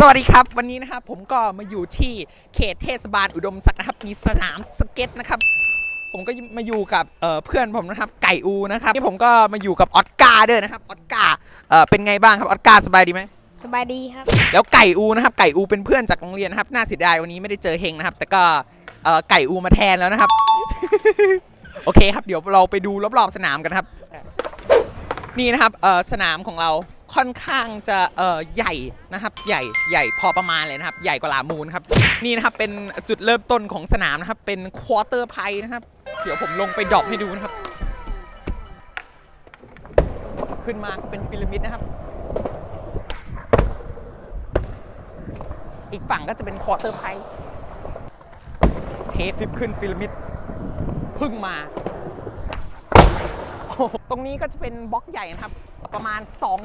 สวัสดีครับ วันนี้นะครับผมก็มาอยู่ที่เขตเทศบาลอุดมศักดิ์นะครับ มีสนามสเก็ตนะครับ ผมก็มาอยู่กับเอ่อเพื่อนผมนะครับ ไก่อูนะครับนี่ผมก็มาอยู่กับออสการ์ด้วยนะครับออสการ์เอ่อเป็นไงบ้างครับออสการ์สบายดีไหมสบายดีครับ แล้วไก่อูนะครับ ไก่อูเป็นเพื่อนจากโรงเรียนนะครับน่าเสียดายวันนี้ไม่ได้เจอเฮงนะครับ แต่ก็เอ่อไก่อูมาแทนแล้วนะครับ โอเคครับเดี๋ยวเราไปดูรอบๆสนามกันครับ นี่นะครับเอ่อสนามของเรา ค่อนข้างจะเอ่อใหญ่นะครับ ใหญ่ใหญ่พอประมาณเลยนะครับ ใหญ่กว่าลามูนครับ นี่นะครับเป็นจุดเริ่มต้นของสนามนะครับ เป็นควอเตอร์ไพนะครับ เดี๋ยวผมลงไปดรอปให้ดูนะครับ ขึ้นมาก็เป็นพีระมิดนะครับ อีกฝั่งก็จะเป็นควอเตอร์ไพเทฟิปขึ้นพีระมิดพึ่งมา ตรงนี้ก็จะเป็นบล็อกใหญ่นะครับ ประมาณ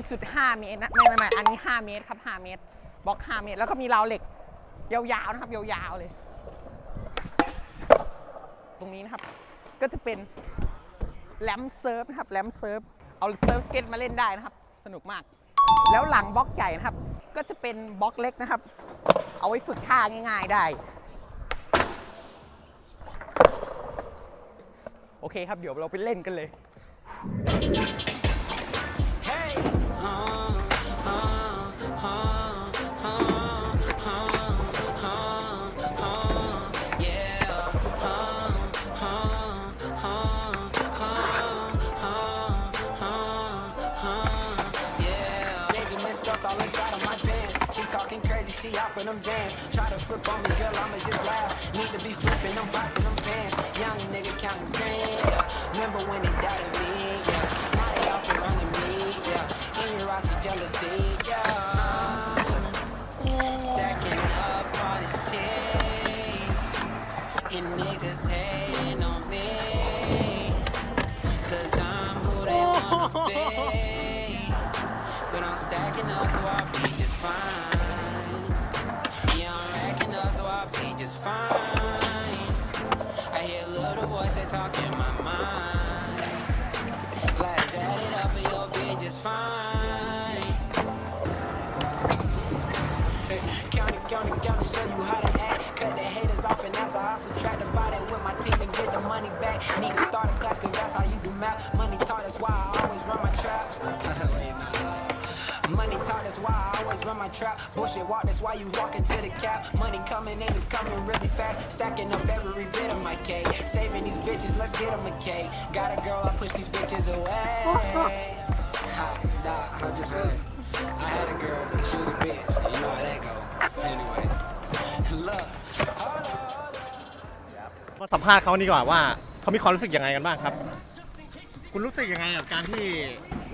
2.5 เมตรนะไม่ไม่ไม่อันนี้ 5 เมตรครับ 5 เมตรบล็อก 5 เมตร แล้วก็มีราวเหล็กยาวๆนะครับยาวๆเลย ตรงนี้นะครับ ก็จะเป็นแลมเซิร์ฟนะครับแลมเซิร์ฟเอาเซิร์ฟสเก็ตมาเล่นได้นะครับ สนุกมาก แล้วหลังบล็อกใหญ่นะครับ ก็จะเป็นบล็อกเล็กนะครับ เอาไว้ฝึกท่าง่ายๆได้โอเคครับ เดี๋ยวเราไปเล่นกันเลย Benjamin all inside of my pants. She talking crazy, she out for them Zans. Try to flip on me, girl, I'ma just laugh. Need to be flipping pots in them pants. Young nigga counting grand. Yeah. Remember when they doubted me? Yeah. Now they all surrounding me. Yeah. In your eyes, jealousy. Yeah. Stacking up all the shades. And niggas hating on me. Cause I'm who they wanna be. Stacking up so I'll be just fine. Yeah, I'm racking up so I'll be just fine. I hear little voice that talk in my mind. Glad that it up and you'll be just fine. Count it, count it, show you how to act. Cut the haters off and that's how I subtract. Divide it with my team and get the money back. Need to start a class cause that's how you do math. Trap. Bullshit walk, that's why you walk into the cap. Money coming in, it's coming really fast. Stacking up every bit of my cake. Saving these bitches, let's get them a cake. Got a girl, I push these bitches away. Ha, nah, I'm just really. I had a girl, she was a bitch. You know how that go. Anyway, look. มาสัมภาษณ์เขาดีกว่าว่าเขามีความรู้สึกยังไงกันบ้างครับ คุณรู้สึกยังไงกับการที่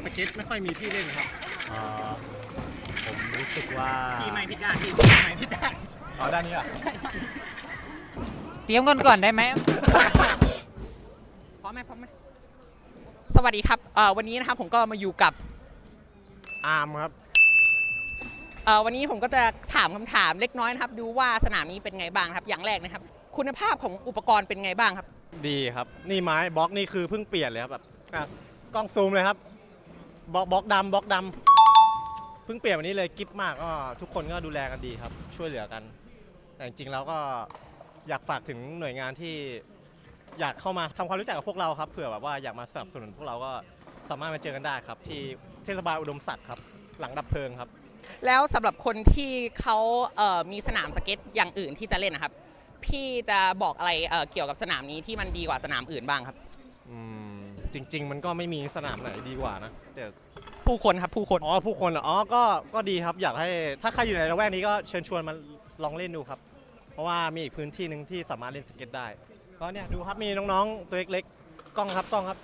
สเก็ตไม่ค่อยมีที่เล่นครับ อ่อผม รู้สึกว่าที่ไม่พิดด้านที่ไม่พิดด้านอ๋อด้านนี้อะเตรียมกันก่อนได้ไหม พร้อมไหมพร้อมไหมสวัสดีครับเอ่อวันนี้นะครับผมก็มาอยู่กับอาร์มครับ เอ่อวันนี้ผมก็จะถามคำถามเล็กน้อยนะครับ ดูว่าสนามนี้เป็นไงบ้างครับ อย่างแรกนะครับ คุณภาพของอุปกรณ์เป็นไงบ้างครับ ดีครับ นี่ไม้บล็อกนี่คือเพิ่งเปลี่ยนเลยครับแบบอะกล้องซูมเลยครับบล็อกบล็อกดำบล็อกดำ เพิ่งเปลี่ยนวันนี้เลยกิฟมากก็ทุกคนก็ดูแลกันดีครับ ช่วยเหลือกัน แต่จริงๆแล้วก็อยากฝากถึงหน่วยงานที่อยากเข้ามาทำความรู้จักกับพวกเราครับเผื่อแบบว่าอยากมาสนับสนุนพวกเราก็สามารถมาเจอกันได้ครับ ที่เทศบาลอุดมศักดิ์ครับ หลังดับเพลิงครับ แล้วสำหรับคนที่เขาเอ่อมีสนามสเก็ตอย่างอื่นที่จะเล่นนะครับ พี่จะบอกอะไรเอ่อเกี่ยวกับสนามนี้ที่มันดีกว่าสนามอื่นบ้างครับ อืมจริง ๆ มันก็ไม่มีสนามไหนดีกว่านะแต่ ผู้คนครับผู้คน อ๋อผู้คนเหรออ๋อก็ก็ดีครับอยากให้ถ้าใครอยู่ในละแวกนี้ก็เชิญชวนมาลองเล่นดูครับ เพราะว่ามีอีกพื้นที่หนึ่งที่สามารถเล่นสเก็ตได้ก็เนี่ยดูครับมีน้องๆตัวเล็กๆกล้องครับกล้องครับ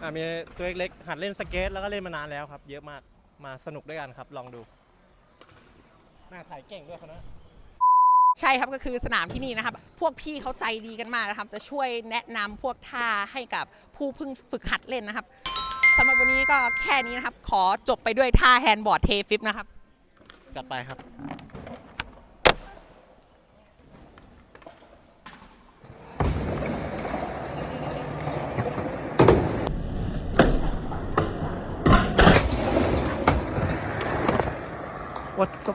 อ่ามีตัวเล็กๆหัดเล่นสเก็ตแล้วก็เล่นมานานแล้วครับ เยอะมากมาสนุกด้วยกันครับลองดูน่าถ่ายเก่งด้วยคนนะใช่ครับก็คือสนามที่นี่นะครับ พวกพี่เขาใจดีกันมากนะครับ จะช่วยแนะนำพวกท่าให้กับผู้เพิ่งฝึกหัดเล่นนะครับ สำหรับวันนี้ก็แค่นี้นะครับ ขอจบไปด้วยท่าแฮนด์บอร์ดเทฟิปนะครับ จัดไปครับ What the